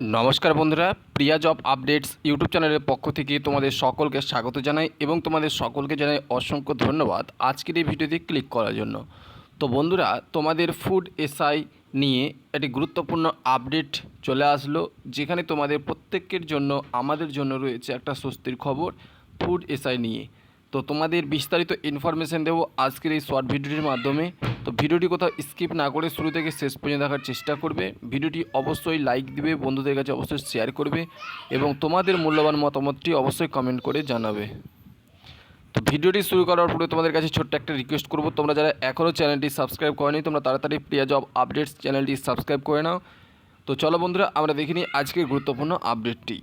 নমস্কার বন্ধুরা, প্রিয়া job updates YouTube চ্যানেলের পক্ষ থেকে তোমাদের সকলকে স্বাগত জানাই এবং তোমাদের সকলকে জানাই অসংখ্য ধন্যবাদ আজকের এই ভিডিওতে ক্লিক করার জন্য। তো বন্ধুরা, তোমাদের ফুড এসআই নিয়ে একটি গুরুত্বপূর্ণ আপডেট চলে আসলো, যেখানে তোমাদের প্রত্যেকের জন্য, আমাদের জন্য রয়েছে একটা স্বস্তির খবর ফুড এসআই নিয়ে। তো তোমাদের বিস্তারিত ইনফরমেশন দেবো আজকের এই শর্ট ভিডিওটির মাধ্যমে। তো ভিডিওটি কোথাও স্কিপ না করে শুরু থেকে শেষ পর্যন্ত দেখার চেষ্টা করবে। ভিডিওটি অবশ্যই লাইক দিবে, বন্ধুদের কাছে অবশ্যই শেয়ার করবে এবং তোমাদের মূল্যবান মতামতটি অবশ্যই কমেন্ট করে জানাবে। তো ভিডিওটি শুরু করার পরে তোমাদের কাছে ছোট্ট একটা রিকোয়েস্ট করব। তোমরা যারা এখনও চ্যানেলটি সাবস্ক্রাইব করেনি, তোমরা তাড়াতাড়ি প্রিয়া জব আপডেটস চ্যানেলটি সাবস্ক্রাইব করে নাও। তো চলো বন্ধুরা, আমরা দেখিনি আজকের গুরুত্বপূর্ণ আপডেটটি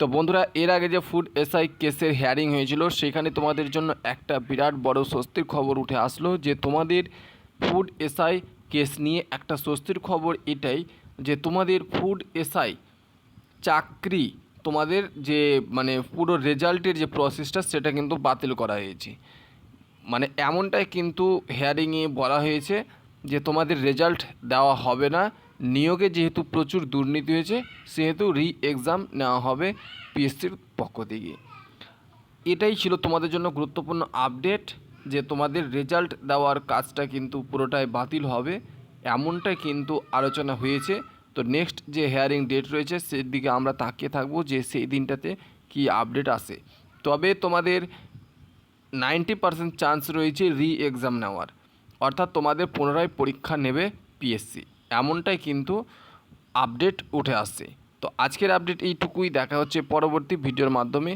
তো বন্ধুরা, এর আগে যে ফুড এসআই কেসের হেয়ারিং হয়েছিল, সেখানে তোমাদের জন্য একটা বিরাট বড় স্বস্তির খবর উঠে আসলো যে তোমাদের ফুড এসআই কেস নিয়ে একটা স্বস্তির খবর এটাই যে তোমাদের ফুড এসআই চাকরি, তোমাদের যে মানে পুরো রেজাল্টের যে প্রসেসটা সেটা কিন্তু বাতিল করা হয়েছে। মানে এমনটাই কিন্তু হেয়ারিংয়ে বলা হয়েছে যে তোমাদের রেজাল্ট দেওয়া হবে না। নিয়োগে যেহেতু প্রচুর দুর্নীতি হয়েছে, সেহেতু রি এক্সাম নেওয়া হবে পিএসসির পক্ষ থেকে। এটাই ছিল তোমাদের জন্য গুরুত্বপূর্ণ আপডেট যে তোমাদের রেজাল্ট দেওয়ার কাজটা কিন্তু পুরোটাই বাতিল হবে। এমনটাই কিন্তু আলোচনা হয়েছে। তো নেক্সট যে হেয়ারিং ডেট রয়েছে, সেদিকে আমরা তাকিয়ে থাকব যে সেই দিনটাতে কি আপডেট আসে। তবে তোমাদের নাইনটি পার্সেন্ট চান্স রয়েছে রি এক্সাম নেওয়ার। অর্থাৎ তোমাদের পুনরায় পরীক্ষা নেবে পিএসসি এমনটাই কিন্তু আপডেট উঠে আসছে। তো আজকের আপডেট এইটুকুই। দেখা হচ্ছে পরবর্তী ভিডিওর মাধ্যমে।